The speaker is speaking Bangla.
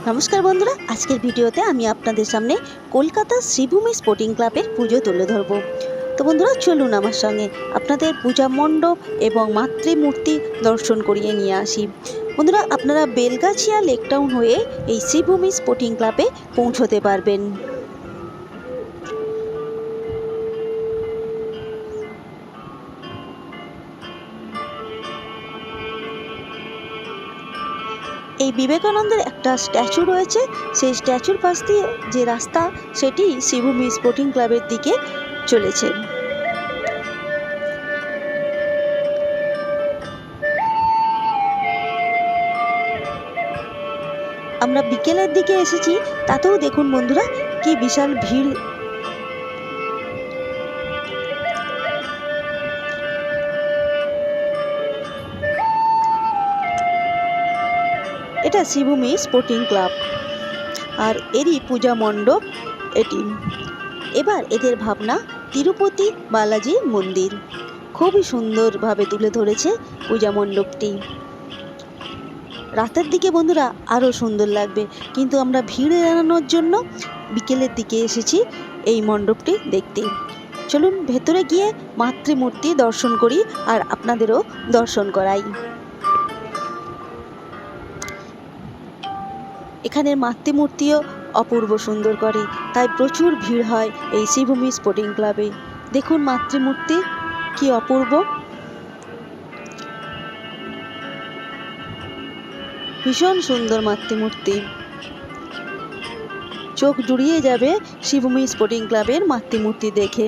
নমস্কার বন্ধুরা, আজকের ভিডিওতে আমি আপনাদের সামনে কলকাতা শ্রীভূমি স্পোর্টিং ক্লাবের পুজো তুলে ধরব। তো বন্ধুরা, চলুন আমার সঙ্গে আপনাদের পূজা মণ্ডপ এবং মাতৃমূর্তি দর্শন করিয়ে নিয়ে আসি। বন্ধুরা, আপনারা বেলগাছিয়া লেকটাউন হয়ে এই শ্রীভূমি স্পোর্টিং ক্লাবে পৌঁছতে পারবেন। এই বিবেকানন্দের একটা স্ট্যাচু রয়েছে। সেই স্ট্যাচুর পাশ দিয়ে যে রাস্তা, সেটি শিবভূমি স্পোর্টিং ক্লাবের দিকে চলেছে। আমরা বিকেলের দিকে এসেছি, তাতেও দেখুন বন্ধুরা, কি বিশাল ভিড় এটা শিবভূমি স্পোর্টিং ক্লাব আর এরই পূজা মণ্ডপ এটি। এবার এদের ভাবনা তিরুপতি বালাজি মন্দির। খুবই সুন্দরভাবে তুলে ধরেছে পূজা মণ্ডপটি। রাতের দিকে বন্ধুরা আরও সুন্দর লাগবে। কিন্তু আমরা ভিড় এড়ানোর জন্য বিকেলের দিকে এসেছি এই মণ্ডপটি দেখতে। চলুন ভেতরে গিয়ে মাতৃমূর্তি দর্শন করি আর আপনাদেরও দর্শন করাই। এখানের মাতৃমূর্তিও অপূর্ব সুন্দর করে, তাই প্রচুর ভিড় হয় এই শ্রীভূমি স্পোর্টিং ক্লাবে দেখুন মাতৃমূর্তি, কি অপূর্ব। ভীষণ সুন্দর মাতৃমূর্তি। চোখ জুড়িয়ে যাবে শিবভূমি স্পোর্টিং ক্লাবের মাতৃমূর্তি দেখে।